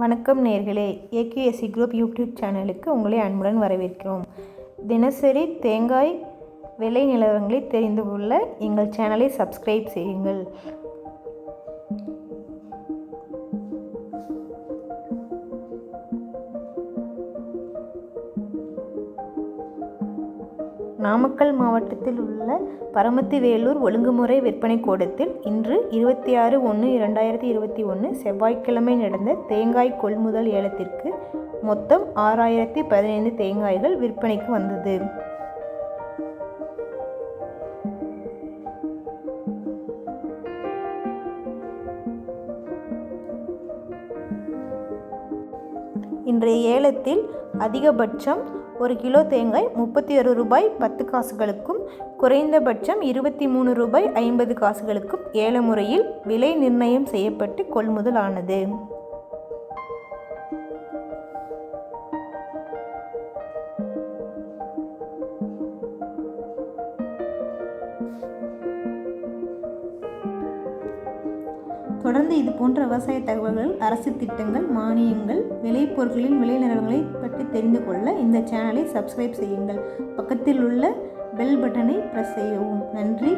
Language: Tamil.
வணக்கம் நேர்களே. ஏகேஎஸ்சி குரூப் யூடியூப் சேனலுக்கு உங்களை அன்புடன் வரவேற்கிறோம். தினசரி தேங்காய் விலை நிலவரங்களை தெரிந்து கொள்ள எங்கள் சேனலை சப்ஸ்கிரைப் செய்யுங்கள். நாமக்கல் மாவட்டத்தில் உள்ள பரமத்தி வேலூர் ஒழுங்குமுறை விற்பனை கூடத்தில் இன்று இருபத்தி ஆறு ஒன்று இரண்டாயிரத்தி இருபத்தி ஒன்று செவ்வாய்க்கிழமை நடந்த தேங்காய் கொள்முதல் ஏலத்திற்கு மொத்தம் ஆறாயிரத்தி பதினைந்து தேங்காய்கள் விற்பனைக்கு வந்தது. இன்றைய ஏலத்தில் அதிகபட்சம் ஒரு கிலோ தேங்காய் முப்பத்தி ஒரு ரூபாய் பத்து காசுகளுக்கும் குறைந்தபட்சம் இருபத்தி மூணு ரூபாய் ஐம்பது காசுகளுக்கும் ஏல முறையில் விலை நிர்ணயம் செய்யப்பட்டு கொள்முதல் ஆனது தொடர்ந்து இது போன்ற விவசாய தகவல்கள் அரசு திட்டங்கள் மானியங்கள் விளைபொருட்களின் விலை நிலவரங்களை பற்றி தெரிந்து கொள்ள இந்த சேனலை சப்ஸ்கிரைப் செய்யுங்கள். பக்கத்தில் உள்ள பெல் பட்டனை ப்ரெஸ் செய்யவும். நன்றி.